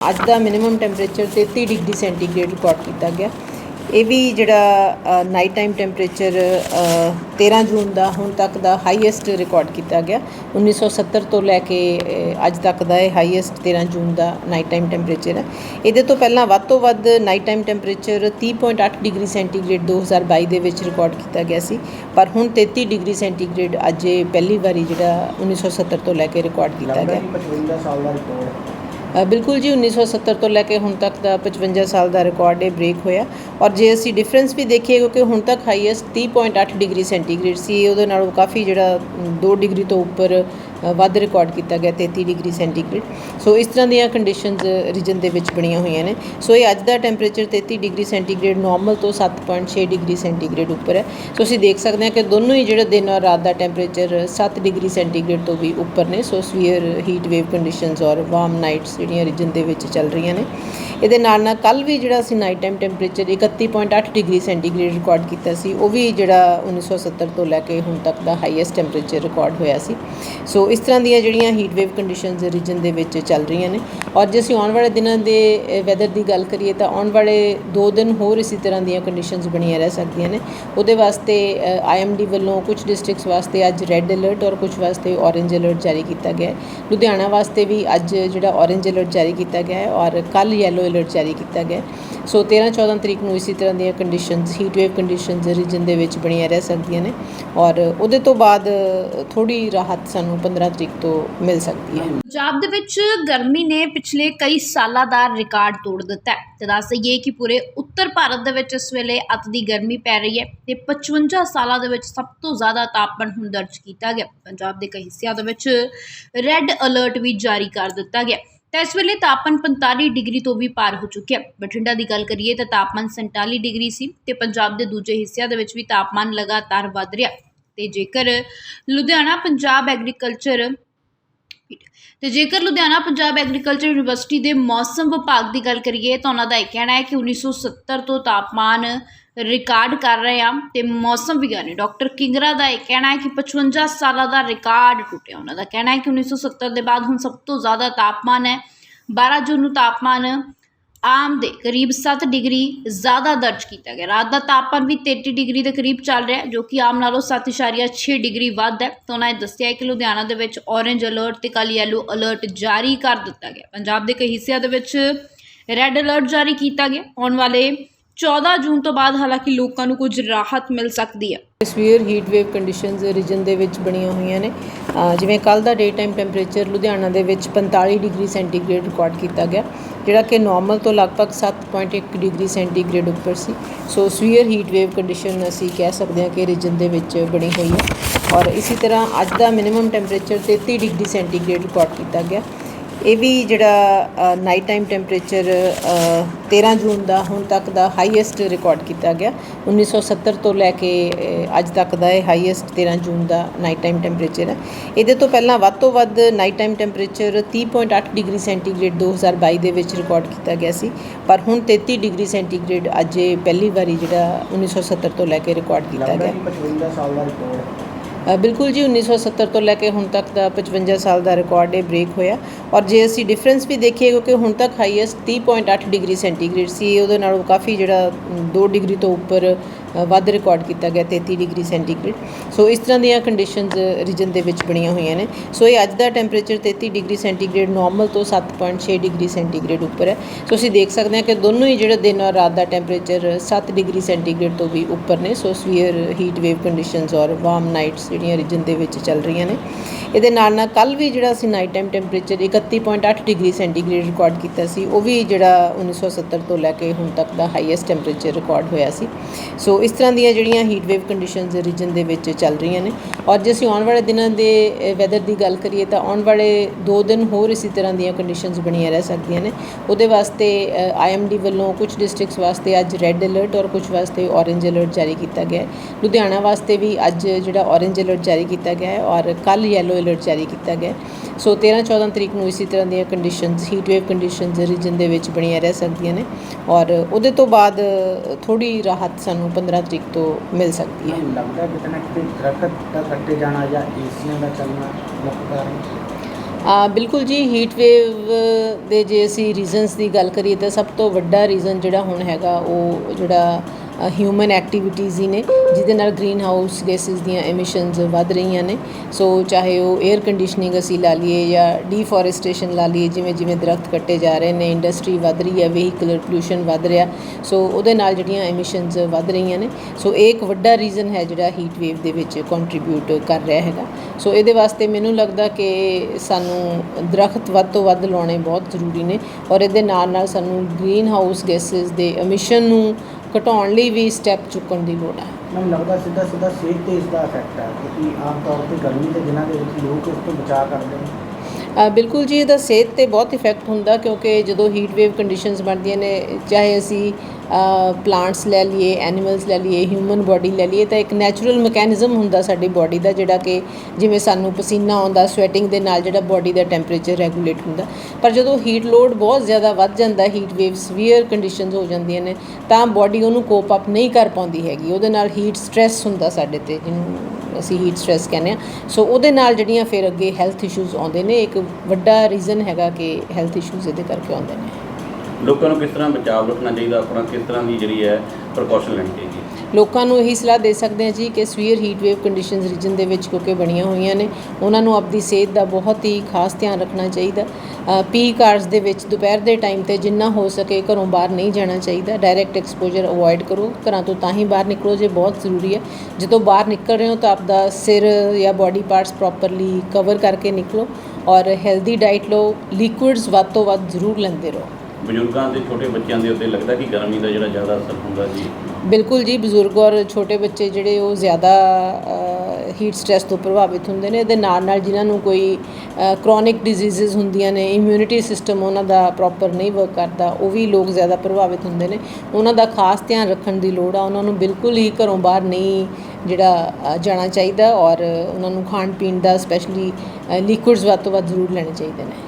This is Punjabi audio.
ਅੱਜ ਦਾ minimum temperature 33 degree centigrade record ਕੀਤਾ ਗਿਆ। ਇਹ ਵੀ ਜਿਹੜਾ ਨਾਈਟ ਟਾਈਮ ਟੈਂਪਰੇਚਰ 13 ਜੂਨ ਦਾ ਹੁਣ ਤੱਕ ਦਾ ਹਾਈਐਸਟ ਰਿਕਾਰਡ ਕੀਤਾ ਗਿਆ। 1970 ਤੋਂ ਲੈ ਕੇ ਅੱਜ ਤੱਕ ਦਾ ਇਹ ਹਾਈਐਸਟ 13 ਜੂਨ ਦਾ ਨਾਈਟ ਟਾਈਮ ਟੈਂਪਰੇਚਰ ਹੈ। ਇਹਦੇ ਤੋਂ ਪਹਿਲਾਂ ਵੱਧ ਤੋਂ ਵੱਧ night time temperature 30.8 degree centigrade 2022 ਦੇ ਵਿੱਚ ਰਿਕਾਰਡ ਕੀਤਾ ਗਿਆ ਸੀ। ਪਰ ਹੁਣ 33 ਡਿਗਰੀ ਸੈਂਟੀਗ੍ਰੇਡ ਅੱਜ ਇਹ ਪਹਿਲੀ ਵਾਰੀ ਜਿਹੜਾ 1970 ਤੋਂ ਲੈ ਕੇ ਰਿਕਾਰਡ ਕੀਤਾ ਗਿਆ। ਕਿ 55 ਸਾਲ ਦਾ ਰਿਕਾਰਡ ਅ, ਬਿਲਕੁਲ ਜੀ 1970 ਤੋਂ ਲੈ ਕੇ ਹੁਣ ਤੱਕ ਦਾ 55 ਸਾਲ ਦਾ ਰਿਕਾਰਡ ਇਹ ਬ੍ਰੇਕ ਹੋਇਆ। ਔਰ ਜੇ ਅਸੀਂ ਡਿਫਰੈਂਸ ਵੀ ਦੇਖੀਏ, ਕਿਉਂਕਿ ਹੁਣ ਤੱਕ ਹਾਈਐਸਟ 30.8 ਡਿਗਰੀ ਸੈਂਟੀਗ੍ਰੇਡ ਸੀ, ਉਹਦੇ ਨਾਲੋਂ ਕਾਫੀ ਜਿਹੜਾ 2 ਡਿਗਰੀ ਤੋਂ ਉੱਪਰ ਵੱਧ ਰਿਕਾਰਡ ਕੀਤਾ ਗਿਆ 33 ਡਿਗਰੀ ਸੈਂਟੀਗ੍ਰੇਡ। ਸੋ ਇਸ ਤਰ੍ਹਾਂ ਦੀਆਂ ਕੰਡੀਸ਼ਨਸ ਰੀਜਨ ਦੇ ਵਿੱਚ ਬਣੀਆਂ ਹੋਈਆਂ ਨੇ। ਸੋ ਇਹ ਅੱਜ ਦਾ ਟੈਂਪਰੇਚਰ 33 ਡਿਗਰੀ ਸੈਂਟੀਗ੍ਰੇਡ ਨਾਰਮਲ ਤੋਂ 7.6 ਡਿਗਰੀ ਸੈਂਟੀਗ੍ਰੇਡ ਉੱਪਰ ਹੈ। ਸੋ ਅਸੀਂ ਦੇਖ ਸਕਦੇ ਹਾਂ ਕਿ ਦੋਨੋਂ ਹੀ ਜਿਹੜਾ ਦਿਨ ਔਰ ਰਾਤ ਦਾ ਟੈਂਪਰੇਚਰ 7 ਡਿਗਰੀ ਸੈਂਟੀਗ੍ਰੇਡ ਤੋਂ ਵੀ ਉੱਪਰ ਨੇ। So severe heat wave conditions ਔਰ ਵਾਰਮ ਨਾਈਟਸ ਜਿਹੜੀਆਂ ਰੀਜਨ ਦੇ ਵਿੱਚ ਚੱਲ ਰਹੀਆਂ ਨੇ। ਇਹਦੇ ਨਾਲ ਨਾਲ ਕੱਲ ਵੀ ਜਿਹੜਾ ਅਸੀਂ night time temperature 31.8 degree centigrade record ਕੀਤਾ ਸੀ, ਉਹ ਵੀ ਜਿਹੜਾ 1970 ਤੋਂ ਲੈ ਕੇ ਹੁਣ ਤੱਕ ਦਾ ਹਾਈਐਸਟ ਟੈਂਪਰੇਚਰ ਰਿਕਾਰਡ ਹੋਇਆ ਸੀ। ਸੋ ਇਸ ਤਰ੍ਹਾਂ ਦੀਆਂ ਜਿਹੜੀਆਂ ਹੀਟ ਵੇਵ ਕੰਡੀਸ਼ਨਸ ਰੀਜਨ ਦੇ ਵਿੱਚ ਚੱਲ ਰਹੀਆਂ ਨੇ। ਔਰ ਜੇ ਅਸੀਂ ਆਉਣ ਵਾਲੇ ਦਿਨਾਂ ਦੇ ਵੈਦਰ ਦੀ ਗੱਲ ਕਰੀਏ ਤਾਂ ਆਉਣ ਵਾਲੇ 2 ਦਿਨ ਹੋਰ ਇਸੇ ਤਰ੍ਹਾਂ ਦੀਆਂ ਕੰਡੀਸ਼ਨਸ ਬਣੀਆਂ ਰਹਿ ਸਕਦੀਆਂ ਨੇ। ਉਹਦੇ ਵਾਸਤੇ ਆਈਐਮਡੀ ਵੱਲੋਂ ਕੁਝ ਡਿਸਟ੍ਰਿਕਟਸ ਵਾਸਤੇ ਅੱਜ ਰੈੱਡ ਅਲਰਟ ਔਰ ਕੁਝ ਵਾਸਤੇ ਔਰੇਂਜ ਅਲਰਟ ਜਾਰੀ ਕੀਤਾ ਗਿਆ ਹੈ। ਲੁਧਿਆਣਾ ਵਾਸਤੇ ਵੀ ਅੱਜ ਜਿਹੜਾ ਔਰੇਂਜ ਅਲਰਟ ਜਾਰੀ ਕੀਤਾ ਗਿਆ ਹੈ ਔਰ ਕੱਲ ਯੈਲੋ ਅਲਰਟ ਜਾਰੀ ਕੀਤਾ ਗਿਆ ਹੈ। ਸੋ 13 14 ਤਰੀਕ ਨੂੰ ਇਸੇ ਤਰ੍ਹਾਂ ਦੀਆਂ conditions heat wave conditions region ਦੇ ਵਿੱਚ ਬਣੀਆਂ ਰਹਿ ਸਕਦੀਆਂ ਨੇ ਔਰ ਉਹਦੇ ਤੋਂ ਬਾਅਦ ਥੋੜੀ ਰਾਹਤ ਸਾਨੂੰ 15 ਤਰੀਕ ਤੋਂ ਮਿਲ ਸਕਦੀ ਹੈ। ਪੰਜਾਬ ਦੇ ਵਿੱਚ ਗਰਮੀ ਨੇ ਪਿਛਲੇ ਕਈ ਸਾਲਾਂ ਦਾ ਰਿਕਾਰਡ ਤੋੜ ਦਿੱਤਾ ਹੈ। ਤੇ ਦੱਸ ਦਈਏ ਕਿ ਪੂਰੇ ਉੱਤਰ ਭਾਰਤ ਦੇ ਵਿੱਚ ਇਸ ਵੇਲੇ ਅਤ ਦੀ ਗਰਮੀ ਪੈ ਰਹੀ ਹੈ ਤੇ 55 ਸਾਲਾਂ ਦੇ ਵਿੱਚ ਸਭ ਤੋਂ ਜ਼ਿਆਦਾ ਤਾਪਮਾਨ ਹੁਣ ਦਰਜ ਕੀਤਾ ਗਿਆ। ਪੰਜਾਬ ਦੇ ਕਈ ਹਿੱਸਿਆਂ ਦੇ ਵਿੱਚ ਰੈੱਡ ਅਲਰਟ ਵੀ ਜਾਰੀ ਕਰ ਦਿੱਤਾ ਗਿਆ। ਤਾਂ ਇਸ ਵੇਲੇ ਤਾਪਮਾਨ 45 ਡਿਗਰੀ ਤੋਂ ਵੀ ਪਾਰ ਹੋ ਚੁੱਕਿਆ ਬਠਿੰਡਾ ਦੀ ਗੱਲ ਕਰੀਏ ਤਾਂ ਤਾਪਮਾਨ 47 ਡਿਗਰੀ ਸੀ ਤੇ ਪੰਜਾਬ ਦੇ ਦੂਜੇ ਹਿੱਸਿਆਂ ਦੇ ਵਿੱਚ ਵੀ ਤਾਪਮਾਨ ਲਗਾਤਾਰ ਵੱਧ ਰਿਹਾ ਤੇ ਜੇਕਰ ਲੁਧਿਆਣਾ, ਪੰਜਾਬ ਐਗਰੀਕਲਚਰ ਤੇ ਜੇਕਰ ਲੁਧਿਆਣਾ, ਪੰਜਾਬ ਐਗਰੀਕਲਚਰ ਯੂਨੀਵਰਸਿਟੀ ਦੇ ਮੌਸਮ ਵਿਭਾਗ ਦੀ ਗੱਲ ਕਰੀਏ, ਤਾਂ ਉਹਨਾਂ ਦਾ ਇਹ ਕਹਿਣਾ ਹੈ ਕਿ 1970 ਤੋਂ ਤਾਪਮਾਨ ਰਿਕਾਰਡ ਕਰ ਰਹੇ ਆ ਤੇ ਮੌਸਮ ਵਿਗਿਆਨੀ ਡਾਕਟਰ ਕਿੰਗਰਾ ਦਾ ਇਹ ਕਹਿਣਾ ਹੈ ਕਿ 55 ਸਾਲਾਂ ਦਾ ਰਿਕਾਰਡ ਟੁੱਟਿਆ। ਉਹਨਾਂ ਦਾ ਕਹਿਣਾ ਹੈ ਕਿ 1970 ਦੇ ਬਾਅਦ ਹੁਣ ਸਭ ਤੋਂ ਜ਼ਿਆਦਾ ਤਾਪਮਾਨ ਹੈ। 12 ਜੂਨ ਨੂੰ ਤਾਪਮਾਨ ਆਮ ਦੇ ਕਰੀਬ 7 ਡਿਗਰੀ ਜ਼ਿਆਦਾ ਦਰਜ ਕੀਤਾ ਗਿਆ। ਰਾਤ ਦਾ ਤਾਪਮਾਨ ਵੀ 33 ਡਿਗਰੀ ਦੇ ਕਰੀਬ ਚੱਲ ਰਿਹਾ ਜੋ ਕਿ ਆਮ ਨਾਲੋਂ 7.6 ਡਿਗਰੀ ਵੱਧ ਹੈ। ਤਾਂ ਉਹਨਾਂ ਨੇ ਦੱਸਿਆ ਕਿ ਲੁਧਿਆਣਾ ਦੇ ਵਿੱਚ ਔਰੇਂਜ ਅਲਰਟ ਤੇ ਕੱਲ ਯੈਲੋ ਅਲਰਟ ਜਾਰੀ ਕਰ ਦਿੱਤਾ ਗਿਆ। ਪੰਜਾਬ ਦੇ ਕਈ ਹਿੱਸਿਆਂ ਦੇ ਵਿੱਚ ਰੈੱਡ ਅਲਰਟ ਜਾਰੀ ਕੀਤਾ ਗਿਆ। ਆਉਣ ਵਾਲੇ 14 ਜੂਨ ਤੋਂ ਬਾਅਦ ਹਾਲਾਂਕਿ ਲੋਕਾਂ ਨੂੰ ਕੁਝ ਰਾਹਤ ਮਿਲ ਸਕਦੀ ਹੈ। Severe heat wave conditions region ਦੇ ਵਿੱਚ ਬਣੀਆਂ ਹੋਈਆਂ ਨੇ। ਜਿਵੇਂ ਕੱਲ ਦਾ ਡੇ ਟਾਈਮ ਟੈਂਪਰੇਚਰ ਲੁਧਿਆਣਾ ਦੇ ਵਿੱਚ 45 ਡਿਗਰੀ ਸੈਂਟੀਗ੍ਰੇਡ ਰਿਕਾਰਡ ਕੀਤਾ ਗਿਆ, ਜਿਹੜਾ ਕਿ ਨਾਰਮਲ ਤੋਂ ਲਗਭਗ 7.1 ਡਿਗਰੀ ਸੈਂਟੀਗ੍ਰੇਡ ਉੱਪਰ ਸੀ। So severe heat wave condition ਅਸੀਂ ਕਹਿ ਸਕਦੇ ਹਾਂ ਕਿ ਰੀਜਨ ਦੇ ਵਿੱਚ ਬਣੀ ਹੋਈ ਹੈ। ਔਰ ਇਸੇ ਤਰ੍ਹਾਂ ਅੱਜ ਦਾ minimum temperature 33 degree centigrade record ਕੀਤਾ ਗਿਆ। ਇਹ ਵੀ ਜਿਹੜਾ ਨਾਈਟ ਟਾਈਮ ਟੈਂਪਰੇਚਰ 13 ਜੂਨ ਦਾ ਹੁਣ ਤੱਕ ਦਾ ਹਾਈਐਸਟ ਰਿਕਾਰਡ ਕੀਤਾ ਗਿਆ। 1970 ਤੋਂ ਲੈ ਕੇ ਅੱਜ ਤੱਕ ਦਾ ਇਹ ਹਾਈਐਸਟ 13 ਜੂਨ ਦਾ ਨਾਈਟ ਟਾਈਮ ਟੈਂਪਰੇਚਰ ਹੈ। ਇਹਦੇ ਤੋਂ ਪਹਿਲਾਂ ਵੱਧ ਤੋਂ ਵੱਧ night time temperature 30.8 degree centigrade 2022 ਦੇ ਵਿੱਚ ਰਿਕਾਰਡ ਕੀਤਾ ਗਿਆ ਸੀ। ਪਰ ਹੁਣ 33 ਡਿਗਰੀ ਸੈਂਟੀਗ੍ਰੇਡ ਅੱਜ ਇਹ ਪਹਿਲੀ ਵਾਰੀ ਜਿਹੜਾ 1970 ਤੋਂ ਲੈ ਕੇ ਰਿਕਾਰਡ ਕੀਤਾ ਗਿਆ। ਕਿ 55 ਸਾਲ ਦਾ ਰਿਕਾਰਡ ਬਿਲਕੁਲ ਜੀ 1970 ਤੋਂ ਲੈ ਕੇ ਹੁਣ ਤੱਕ ਦਾ 55 ਸਾਲ ਦਾ ਰਿਕਾਰਡ ਇਹ ਬ੍ਰੇਕ ਹੋਇਆ। ਔਰ ਜੇ ਅਸੀਂ ਡਿਫਰੈਂਸ ਵੀ ਦੇਖੀਏ, ਕਿਉਂਕਿ ਹੁਣ ਤੱਕ ਹਾਈਐਸਟ 30.8 ਡਿਗਰੀ ਸੈਂਟੀਗ੍ਰੇਡ ਸੀ, ਉਹਦੇ ਨਾਲੋਂ ਕਾਫੀ ਜਿਹੜਾ 2 ਡਿਗਰੀ ਤੋਂ ਉੱਪਰ ਵੱਧ ਰਿਕਾਰਡ ਕੀਤਾ ਗਿਆ 33 ਡਿਗਰੀ ਸੈਂਟੀਗ੍ਰੇਡ। ਸੋ ਇਸ ਤਰ੍ਹਾਂ ਦੀਆਂ ਕੰਡੀਸ਼ਨਸ ਰੀਜਨ ਦੇ ਵਿੱਚ ਬਣੀਆਂ ਹੋਈਆਂ ਨੇ। ਸੋ ਇਹ ਅੱਜ ਦਾ ਟੈਂਪਰੇਚਰ 33 ਡਿਗਰੀ ਸੈਂਟੀਗ੍ਰੇਡ ਨਾਰਮਲ ਤੋਂ 7.6 ਡਿਗਰੀ ਸੈਂਟੀਗ੍ਰੇਡ ਉੱਪਰ ਹੈ। ਸੋ ਅਸੀਂ ਦੇਖ ਸਕਦੇ ਹਾਂ ਕਿ ਦੋਨੋਂ ਹੀ ਜਿਹੜਾ ਦਿਨ ਔਰ ਰਾਤ ਦਾ ਟੈਂਪਰੇਚਰ 7 ਡਿਗਰੀ ਸੈਂਟੀਗ੍ਰੇਡ ਤੋਂ ਵੀ ਉੱਪਰ ਨੇ। So severe heat wave conditions ਔਰ ਵਾਰਮ ਨਾਈਟਸ ਜਿਹੜੀਆਂ ਰੀਜਨ ਦੇ ਵਿੱਚ ਚੱਲ ਰਹੀਆਂ ਨੇ। ਇਹਦੇ ਨਾਲ ਨਾਲ ਕੱਲ ਵੀ ਜਿਹੜਾ ਅਸੀਂ night time temperature 31.8 degree centigrade record ਕੀਤਾ ਸੀ, ਉਹ ਵੀ ਜਿਹੜਾ 1970 ਤੋਂ ਲੈ ਕੇ ਹੁਣ ਤੱਕ ਦਾ ਹਾਈਐਸਟ ਟੈਂਪਰੇਚਰ ਰਿਕਾਰਡ ਹੋਇਆ ਸੀ। ਸੋ ਇਸ ਤਰ੍ਹਾਂ ਦੀਆਂ ਜਿਹੜੀਆਂ ਹੀਟ ਵੇਵ ਕੰਡੀਸ਼ਨਸ ਰੀਜਨ ਦੇ ਵਿੱਚ ਚੱਲ ਰਹੀਆਂ ਨੇ। ਔਰ ਜੇ ਅਸੀਂ ਆਉਣ ਵਾਲੇ ਦਿਨਾਂ ਦੇ ਵੈਦਰ ਦੀ ਗੱਲ ਕਰੀਏ ਤਾਂ ਆਉਣ ਵਾਲੇ 2 ਦਿਨ ਹੋਰ ਇਸੇ ਤਰ੍ਹਾਂ ਦੀਆਂ ਕੰਡੀਸ਼ਨਸ ਬਣੀਆਂ ਰਹਿ ਸਕਦੀਆਂ ਨੇ। ਉਹਦੇ ਵਾਸਤੇ ਆਈਐਮਡੀ ਵੱਲੋਂ ਕੁਝ ਡਿਸਟ੍ਰਿਕਟਸ ਵਾਸਤੇ ਅੱਜ ਰੈੱਡ ਅਲਰਟ ਔਰ ਕੁਝ ਵਾਸਤੇ ਔਰੇਂਜ ਅਲਰਟ ਜਾਰੀ ਕੀਤਾ ਗਿਆ ਹੈ। ਲੁਧਿਆਣਾ ਵਾਸਤੇ ਵੀ ਅੱਜ ਜਿਹੜਾ ਔਰੇਂਜ ਅਲਰਟ ਜਾਰੀ ਕੀਤਾ ਗਿਆ ਹੈ ਔਰ ਕੱਲ ਯੈਲੋ ਅਲਰਟ ਜਾਰੀ ਕੀਤਾ ਗਿਆ ਹੈ। ਸੋ 13 14 ਤਰੀਕ ਨੂੰ ਇਸੇ ਤਰ੍ਹਾਂ ਦੀਆਂ conditions heat wave conditions region ਦੇ ਵਿੱਚ ਬਣੀਆਂ ਰਹਿ ਸਕਦੀਆਂ ਨੇ ਔਰ ਉਹਦੇ ਤੋਂ ਬਾਅਦ ਥੋੜੀ ਰਾਹਤ ਸਾਨੂੰ 15 ਤਰੀਕ ਤੋਂ ਮਿਲ ਸਕਦੀ ਹੈ। ਲੱਗਦਾ ਕਿਤੇ ਨਾ ਕਿਤੇ ਦਰਖਤ ਦਾ ਕੱਟੇ ਜਾਣਾ ਜਾਂ ਏਸੀਆਂ ਦਾ ਚੱਲਣਾ ਮੁੱਖ ਕਾਰਨ। ਆ ਬਿਲਕੁਲ ਜੀ ਹੀਟ ਵੇਵ ਦੇ ਜੇ ਅਸੀਂ ਰੀਜ਼ਨਸ ਦੀ ਗੱਲ ਕਰੀਏ ਤਾਂ ਸਭ ਤੋਂ ਵੱਡਾ ਰੀਜ਼ਨ ਜਿਹੜਾ ਹੁਣ ਹੈਗਾ ਉਹ ਜਿਹੜਾ ਹਿਊਮਨ ਐਕਟੀਵਿਟੀਜ਼ ਹੀ ਨੇ, ਜਿਹਦੇ ਨਾਲ ਗ੍ਰੀਨ ਹਾਊਸ ਗੈਸਿਸ ਦੀਆਂ ਐਮਿਸ਼ਨਸ ਵੱਧ ਰਹੀਆਂ ਨੇ। ਸੋ ਚਾਹੇ ਉਹ 에ਅਰ ਕੰਡੀਸ਼ਨਿੰਗ ਅਸੀਂ ਲਾ ਲਈਏ ਜਾਂ ਡੀਫੋਰੈਸਟੇਸ਼ਨ ਲਾ ਲਈਏ, ਜਿਵੇਂ ਜਿਵੇਂ ਦਰਖਤ ਕੱਟੇ ਜਾ ਰਹੇ ਨੇ ਇੰਡਸਟਰੀ ਵੱਧ ਰਹੀ ਹੈ ਵਹੀਕਲਰ ਪੋਲੂਸ਼ਨ ਵੱਧ ਰਿਹਾ। ਸੋ ਉਹਦੇ ਨਾਲ ਜਿਹੜੀਆਂ ਐਮਿਸ਼ਨਸ ਵੱਧ ਰਹੀਆਂ ਨੇ। ਸੋ ਇਹ ਇੱਕ ਵੱਡਾ ਰੀਜ਼ਨ ਹੈ ਜਿਹੜਾ ਹੀਟ ਵੇਵ ਦੇ ਵਿੱਚ ਕੰਟਰੀਬਿਊਟ ਕਰ ਰਿਹਾ ਹੈਗਾ। ਸੋ ਇਹਦੇ ਵਾਸਤੇ ਮੈਨੂੰ ਲੱਗਦਾ ਕਿ ਸਾਨੂੰ ਦਰਖਤ ਵੱਧ ਤੋਂ ਵੱਧ ਲਾਉਣੇ ਬਹੁਤ ਜ਼ਰੂਰੀ ਨੇ ਔਰ ਇਹਦੇ ਨਾਲ ਨਾਲ ਸਾਨੂੰ ਗ੍ਰੀਨ ਹਾਊਸ ਗੈਸਿਸ ਦੇ ਐਮਿਸ਼ਨ ਨੂੰ ਘਟਾਉਣ ਲਈ ਵੀ ਸਟੈਪ ਚੁੱਕਣ ਦੀ ਲੋੜ ਹੈ। ਮੈਨੂੰ ਲੱਗਦਾ ਸਿੱਧਾ ਸਿੱਧਾ ਸਿਹਤ ਤੇ ਇਸ ਦਾ ਇਫੈਕਟ ਹੈ ਕਿਉਂਕਿ ਆਮ ਤੌਰ ਤੇ ਗਰਮੀ ਦੇ ਦਿਨਾਂ ਦੇ ਵਿੱਚ ਲੋਕ ਇਸ ਤੋਂ ਬਚਾਅ ਕਰਦੇ ਨੇ। ਬਿਲਕੁਲ ਜੀ ਇਹਦਾ ਸਿਹਤ ਤੇ ਬਹੁਤ ਇਫੈਕਟ ਹੁੰਦਾ ਕਿਉਂਕਿ ਜਦੋਂ ਹੀਟ ਵੇਵ ਕੰਡੀਸ਼ਨਸ ਬਣਦੀਆਂ ਨੇ ਚਾਹੇ ਅਸੀਂ ਪਲਾਂਟਸ ਲੈ ਲਈਏ ਐਨੀਮਲਸ ਲੈ ਲਈਏ ਹਿਊਮਨ ਬਾਡੀ ਲੈ ਲਈਏ, ਤਾਂ ਇੱਕ ਨੈਚੁਰਲ ਮੈਕੈਨਿਜ਼ਮ ਹੁੰਦਾ ਸਾਡੀ ਬਾਡੀ ਦਾ, ਜਿਹੜਾ ਕਿ ਜਿਵੇਂ ਸਾਨੂੰ ਪਸੀਨਾ ਆਉਂਦਾ ਸਵੈਟਿੰਗ ਦੇ ਨਾਲ ਜਿਹੜਾ ਬਾਡੀ ਦਾ ਟੈਂਪਰੇਚਰ ਰੈਗੂਲੇਟ ਹੁੰਦਾ। ਪਰ ਜਦੋਂ ਹੀਟ ਲੋਡ ਬਹੁਤ ਜ਼ਿਆਦਾ ਵੱਧ ਜਾਂਦਾ ਹੀਟ ਵੇਵ ਸਵੀਅਰ ਕੰਡੀਸ਼ਨਸ ਹੋ ਜਾਂਦੀਆਂ ਨੇ, ਤਾਂ ਬਾਡੀ ਉਹਨੂੰ ਕੋਪ ਅਪ ਨਹੀਂ ਕਰ ਪਾਉਂਦੀ ਹੈਗੀ। ਉਹਦੇ ਨਾਲ ਹੀਟ ਸਟ੍ਰੈਸ ਹੁੰਦਾ ਸਾਡੇ ਤੇ, ਜਿਹਨੂੰ ਅਸੀਂ ਹੀਟ ਸਟ੍ਰੈਸ ਕਹਿੰਦੇ ਆ ਸੋ ਉਹਦੇ ਨਾਲ ਜਿਹੜੀਆਂ ਫਿਰ ਅੱਗੇ ਹੈਲਥ ਇਸ਼ੂਜ਼ ਆਉਂਦੇ ਨੇ, ਇੱਕ ਵੱਡਾ ਰੀਜ਼ਨ ਹੈਗਾ ਕਿ ਹੈਲਥ ਇਸ਼ੂਜ਼ ਇਹਦੇ ਕਰਕੇ ਆਉਂਦੇ ਨੇ। ਲੋਕਾਂ ਨੂੰ ਕਿਸ ਤਰ੍ਹਾਂ ਬਚਾਵ ਰੱਖਣਾ ਚਾਹੀਦਾ, ਆਪਣਾ ਕਿਸ ਤਰ੍ਹਾਂ ਦੀ ਜਿਹੜੀ ਹੈ ਪ੍ਰੀਕਾਸ਼ਨ ਲੈਣੀ ਚਾਹੀਦੀ ਹੈ? ਲੋਕਾਂ ਨੂੰ ਇਹੀ ਸਲਾਹ ਦੇ ਸਕਦੇ ਹਾਂ ਜੀ ਕਿ severe heat wave conditions region ਦੇ ਵਿੱਚ ਕਿਉਂਕਿ ਬਣੀਆਂ ਹੋਈਆਂ ਨੇ, ਉਹਨਾਂ ਨੂੰ ਆਪਣੀ ਸਿਹਤ ਦਾ ਬਹੁਤ ਹੀ ਖਾਸ ਧਿਆਨ ਰੱਖਣਾ ਚਾਹੀਦਾ। ਪੀਕ ਆਵਰਸ ਦੇ ਵਿੱਚ ਦੁਪਹਿਰ ਦੇ ਟਾਈਮ ਤੇ ਜਿੰਨਾ ਹੋ ਸਕੇ ਘਰੋਂ ਬਾਹਰ ਨਹੀਂ ਜਾਣਾ ਚਾਹੀਦਾ ਡਾਇਰੈਕਟ ਐਕਸਪੋਜ਼ਰ ਅਵੋਇਡ ਕਰੋ, ਘਰਾਂ ਤੋਂ ਤਾਂ ਹੀ ਬਾਹਰ ਨਿਕਲੋ, ਜੇ ਬਹੁਤ ਜ਼ਰੂਰੀ ਹੈ। ਜਦੋਂ ਬਾਹਰ ਨਿਕਲ ਰਹੇ ਹੋ ਤਾਂ ਆਪਦਾ ਸਿਰ ਜਾਂ ਬਾਡੀ ਪਾਰਟਸ ਪ੍ਰੋਪਰਲੀ ਕਵਰ ਕਰਕੇ ਨਿਕਲੋ ਔਰ ਹੈਲਦੀ ਡਾਈਟ ਲਓ ਲਿਕੁਇਡਸ ਵੱਧ ਤੋਂ ਵੱਧ ਜ਼ਰੂਰ ਲੈਂਦੇ ਰਹੋ। ਬਜ਼ੁਰਗਾਂ ਤੇ ਛੋਟੇ ਬੱਚਿਆਂ ਦੇ ਉੱਤੇ ਲੱਗਦਾ ਕਿ ਗਰਮੀ ਦਾ ਜਿਹੜਾ ਜ਼ਿਆਦਾ ਅਸਰ ਹੁੰਦਾ ਜੀ? ਬਿਲਕੁਲ ਜੀ, ਬਜ਼ੁਰਗ ਔਰ ਛੋਟੇ ਬੱਚੇ ਜਿਹੜੇ ਉਹ ਜ਼ਿਆਦਾ ਹੀਟ ਸਟ੍ਰੈਸ ਤੋਂ ਪ੍ਰਭਾਵਿਤ ਹੁੰਦੇ ਨੇ। ਇਹਦੇ ਨਾਲ ਨਾਲ ਜਿਨ੍ਹਾਂ ਨੂੰ ਕੋਈ ਕ੍ਰੋਨਿਕ ਡਿਜ਼ੀਜ਼ਸ ਹੁੰਦੀਆਂ ਨੇ ਇਮਿਊਨਿਟੀ ਸਿਸਟਮ ਉਹਨਾਂ ਦਾ ਪ੍ਰੋਪਰ ਨਹੀਂ ਵਰਕ ਕਰਦਾ, ਉਹ ਵੀ ਲੋਕ ਜ਼ਿਆਦਾ ਪ੍ਰਭਾਵਿਤ ਹੁੰਦੇ ਨੇ। ਉਹਨਾਂ ਦਾ ਖਾਸ ਧਿਆਨ ਰੱਖਣ ਦੀ ਲੋੜ ਆ। ਉਹਨਾਂ ਨੂੰ ਬਿਲਕੁਲ ਹੀ ਘਰੋਂ ਬਾਹਰ ਨਹੀਂ ਜਿਹੜਾ ਜਾਣਾ ਚਾਹੀਦਾ ਔਰ ਉਹਨਾਂ ਨੂੰ ਖਾਣ ਪੀਣ ਦਾ ਸਪੈਸ਼ਲੀ ਲਿਕੁਇਡਸ ਵੱਧ ਤੋਂ ਵੱਧ ਜ਼ਰੂਰ ਲੈਣੇ ਚਾਹੀਦੇ ਨੇ।